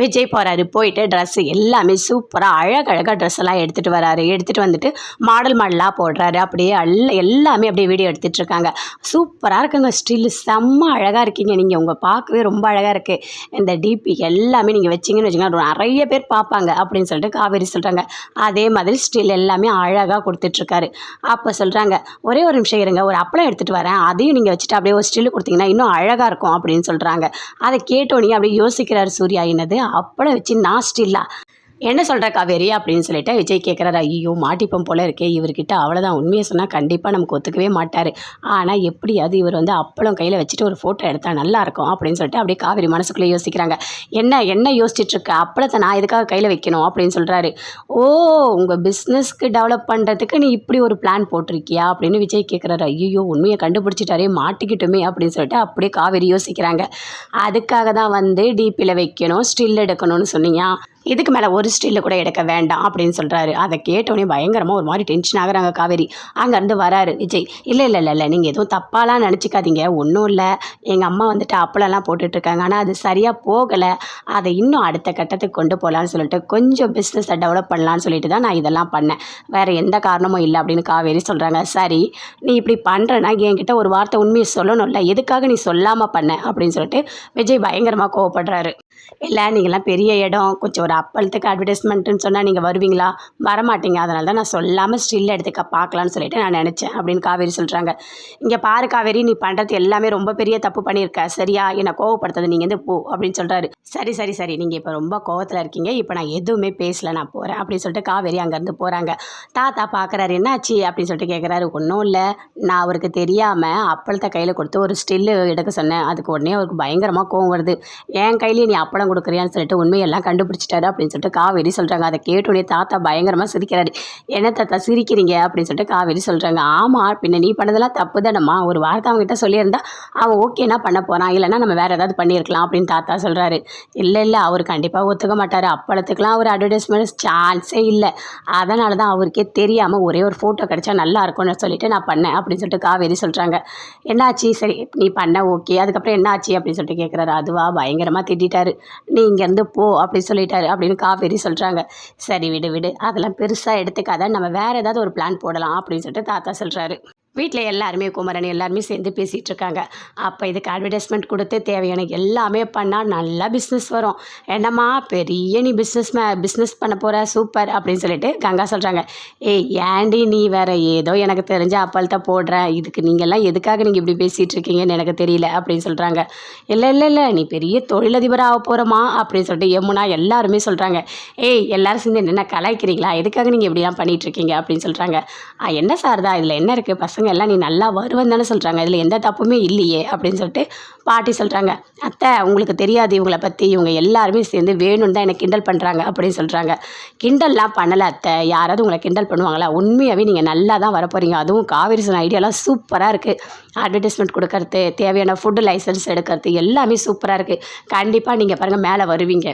விஜய் போகிறாரு போயிட்டு ட்ரெஸ்ஸு எல்லாமே சூப்பராக அழகழகாக ட்ரெஸ் எல்லாம் எடுத்துகிட்டு வராரு. எடுத்துகிட்டு வந்துட்டு மாடல் மாடலாக போடுறாரு. அப்படியே அல்ல எல்லாமே அப்படியே வீடியோ எடுத்துகிட்டு இருக்காங்க. சூப்பராக இருக்குங்க. ஸ்டில் செம்ம அழகாக இருக்கீங்க நீங்கள் உங்கள் பார்க்கவே ரொம்ப அழகாக இருக்குது இந்த டிபி எல்லாமே நீங்கள் வச்சிங்கன்னு வச்சிங்கன்னா நிறைய பேர் பார்ப்பாங்க அப்படின்னு சொல்லிட்டு காவேரி சொல்கிறாங்க அதே மாதிரி ஸ்டில் எல்லாமே அழகாக கொடுத்துட்ருக்காரு அப்போ சொல்கிறாங்க ஒரே ஒரு நிமிஷம் இருங்க. ஒரு அப்பளம் எடுத்துகிட்டு வரேன். அதையும் நீங்கள் வச்சுட்டு அப்படியே ஒரு ஸ்டில் கொடுத்தீங்கன்னா இன்னும் அழகாக இருக்கும். அப்படின்னு சொல்கிறாங்க அதை கேட்டோன்னே அப்படியே யோசிக்கிறார் சூர்யா. என்னது? அப்பளம் வச்சு நான் ஸ்டில்லா. என்ன சொல்கிற காவேரி அப்படின்னு சொல்லிட்டு விஜய் கேட்குறாரு ஐயோ மாட்டிப்பம் போல இருக்கே இவர்கிட்ட அவ்வளோதான் உண்மையை சொன்னால் கண்டிப்பாக நமக்கு ஒத்துக்கவே மாட்டார். ஆனால் எப்படியாவது இவர் வந்து அப்பளம் கையில் வச்சுட்டு ஒரு ஃபோட்டோ எடுத்தால் நல்லா இருக்கும் அப்படின்னு சொல்லிட்டு அப்படியே காவேரி மனசுக்குள்ளே யோசிக்கிறாங்க. என்ன என்ன யோசிச்சிட்டுருக்கு அப்பளத்தை நான் எதுக்காக கையில் வைக்கணும் அப்படின்னு சொல்கிறாரு ஓ உங்கள் பிஸ்னஸ்க்கு டெவலப் பண்ணுறதுக்கு நீ இப்படி ஒரு பிளான் போட்டிருக்கியா? அப்படின்னு விஜய் கேட்குறாரு ஐயோ உண்மையை கண்டுபிடிச்சிட்டாரே மாட்டிக்கிட்டுமே அப்படின்னு சொல்லிட்டு அப்படியே காவேரி யோசிக்கிறாங்க. அதுக்காக தான் வந்து டிபியில் வைக்கணும் ஸ்டில் எடுக்கணும்னு சொன்னீங்க. இதுக்கு மேலே ஒரு ஸ்டீலில் கூட எடுக்க வேண்டாம் அப்படின்னு சொல்கிறாரு அதை கேட்டோடனே பயங்கரமாக ஒரு மாதிரி டென்ஷன் ஆகுறாங்க காவேரி. அங்கேருந்து வராரு. விஜய் இல்லை இல்லை இல்லை இல்லை நீங்கள் எதுவும் தப்பாலாம் நினச்சிக்காதீங்க. ஒன்றும் இல்லை. எங்கள் அம்மா வந்துட்டு அப்பளம்லாம் போட்டுட்ருக்காங்க. ஆனால் அது சரியாக போகலை. அதை இன்னும் அடுத்த கட்டத்துக்கு கொண்டு போகலான்னு சொல்லிட்டு கொஞ்சம் பிஸ்னஸை டெவலப் பண்ணலான்னு சொல்லிட்டு தான் நான் இதெல்லாம் பண்ணேன். வேறு எந்த காரணமும் இல்லை அப்படின்னு காவேரி சொல்கிறாங்க சரி நீ இப்படி பண்ணுறேன்னா என்கிட்ட ஒரு வார்த்தை உண்மையை சொல்லணும்ல. எதுக்காக நீ சொல்லாமல் பண்ண? அப்படின்னு சொல்லிட்டு விஜய் பயங்கரமாக கோவப்படுறாரு. இல்லை நீங்களாம் பெரிய இடம் கொஞ்சம் ஒரு அப்பளத்துக்கு அட்வர்டைஸ்மெண்ட்டுன்னு சொன்னால் நீங்கள் வருவீங்களா? வரமாட்டீங்க. அதனால தான் நான் சொல்லாமல் ஸ்டில் எடுத்துக்க பார்க்கலான்னு சொல்லிட்டு நான் நினச்சேன் அப்படின்னு காவேரி சொல்கிறாங்க இங்கே பாரு காவேரி நீ பண்ணுறது எல்லாமே ரொம்ப பெரிய தப்பு பண்ணியிருக்க. சரியா? என்னை கோவப்படுத்தது நீங்கள் வந்து போ அப்படின்னு சொல்கிறாரு சரி சரி சரி. நீங்கள் இப்போ ரொம்ப கோவத்தில் இருக்கீங்க. இப்போ நான் எதுவுமே பேசல நான் போகிறேன் அப்படின்னு சொல்லிட்டு காவேரி அங்கேருந்து போகிறாங்க தாத்தா பார்க்குறாரு என்னாச்சு? அப்படின்னு சொல்லிட்டு கேட்குறாரு ஒன்றும் இல்லை. நான் அவருக்கு தெரியாமல் அப்பளத்தை கையில் கொடுத்து ஒரு ஸ்டில்லு எடுக்க சொன்னேன். அதுக்கு உடனே அவருக்கு பயங்கரமாக கோவம் வருது. என் கையிலேயே நீ அப்பளம் கொடுக்குறியான்னு சொல்லிட்டு உண்மையெல்லாம் கண்டுபிடிச்சிட்டாரு அப்படின்னு சொல்லிட்டு காவேரி சொல்கிறாங்க அதை கேட்டோடனே தாத்தா பயங்கரமாக சிரிக்கிறாரு. என்ன தாத்தா சிரிக்கிறீங்க? அப்படின்னு சொல்லிட்டு காவேரி சொல்கிறாங்க ஆமாம் பின்ன நீ பண்ணதெல்லாம் தப்பு தானம்மா ஒரு வார்த்தை அவங்ககிட்ட சொல்லியிருந்தா அவன் ஓகேனா பண்ண போகிறான் இல்லைன்னா நம்ம வேறு ஏதாவது பண்ணியிருக்கலாம் அப்படின்னு தாத்தா சொல்கிறாரு இல்லை இல்லை அவர் கண்டிப்பாக ஒத்துக்க மாட்டார். அப்பளத்துக்கெலாம் ஒரு அட்வர்டைஸ்மெண்ட் சான்ஸே இல்லை. அதனால தான் அவருக்கே தெரியாமல் ஒரே ஒரு ஃபோட்டோ கிடச்சா நல்லா இருக்கும்னு சொல்லிட்டு நான் பண்ணேன் அப்படின்னு சொல்லிட்டு காவேரி சொல்கிறாங்க என்னாச்சு? சரி நீ பண்ண ஓகே அதுக்கப்புறம் என்னாச்சு? அப்படின்னு சொல்லிட்டு கேட்குறாரு அதுவா பயங்கரமாக திட்டாரு நீ இங்கேருந்து போ அப்படி சொல்லிட்டாரு அப்படின்னு காவேரி சொல்கிறாங்க சரி விடு விடு. அதெல்லாம் பெருசாக எடுத்துக்காத. நம்ம வேறு ஏதாவது ஒரு பிளான் போடலாம் அப்படின்னு சொல்லிட்டு தாத்தா சொல்கிறாரு வீட்டில் எல்லாருமே குமரன் எல்லாருமே சேர்ந்து பேசிகிட்டு இருக்காங்க அப்போ இதுக்கு அட்வர்டைஸ்மெண்ட் கொடுத்து தேவையான எல்லாமே பண்ணால் நல்லா பிஸ்னஸ் வரும். என்னம்மா பெரிய நீ பிஸ்னஸ் மே பிஸ்னஸ் பண்ண போகிற சூப்பர் அப்படின்னு சொல்லிட்டு கங்கா சொல்கிறாங்க ஏய் ஏண்டி நீ வேற ஏதோ எனக்கு தெரிஞ்ச அப்பளத்தை போடுறேன் இதுக்கு நீங்கள்லாம் எதுக்காக நீங்கள் இப்படி பேசிகிட்டு இருக்கீங்கன்னு எனக்கு தெரியல அப்படின்னு சொல்கிறாங்க இல்லை இல்லை இல்லை நீ பெரிய தொழிலதிபராக ஆக போகிறோமா அப்படின்னு சொல்லிட்டு யமுனா எல்லாருமே சொல்கிறாங்க ஏய் எல்லாரும் சேர்ந்து என்ன கலாய்க்கிறீங்களா? எதுக்காக நீங்கள் இப்படிலாம் பண்ணிகிட்ருக்கீங்க? அப்படின்னு சொல்கிறாங்க "ஆ, என்ன சார் தான் இதில் என்ன இருக்குது பசங்க பசங்க எல்லாம் நீ நல்லா வருவேன் தானே சொல்கிறாங்க இதில் எந்த தப்புமே இல்லையே அப்படின்னு சொல்லிட்டு பாட்டி சொல்கிறாங்க அத்தை உங்களுக்கு தெரியாது இவங்களை பற்றி இவங்க எல்லாருமே சேர்ந்து வேணும்னு தான் எனக்கு கிண்டல் பண்ணுறாங்க அப்படின்னு சொல்கிறாங்க கிண்டல்லாம் பண்ணலை அத்தை. யாராவது உங்களை கிண்டல் பண்ணுவாங்களா? உண்மையாகவே நீங்கள் நல்லா தான் வரப்போகிறீங்க அதுவும் காவேரி சொன்ன ஐடியாலாம் சூப்பராக இருக்குது அட்வர்டைஸ்மெண்ட் கொடுக்கறது தேவையான ஃபுட்டு லைசன்ஸ் எடுக்கிறது எல்லாமே சூப்பராக இருக்குது கண்டிப்பாக நீங்கள் பாருங்கள் மேலே வருவீங்க.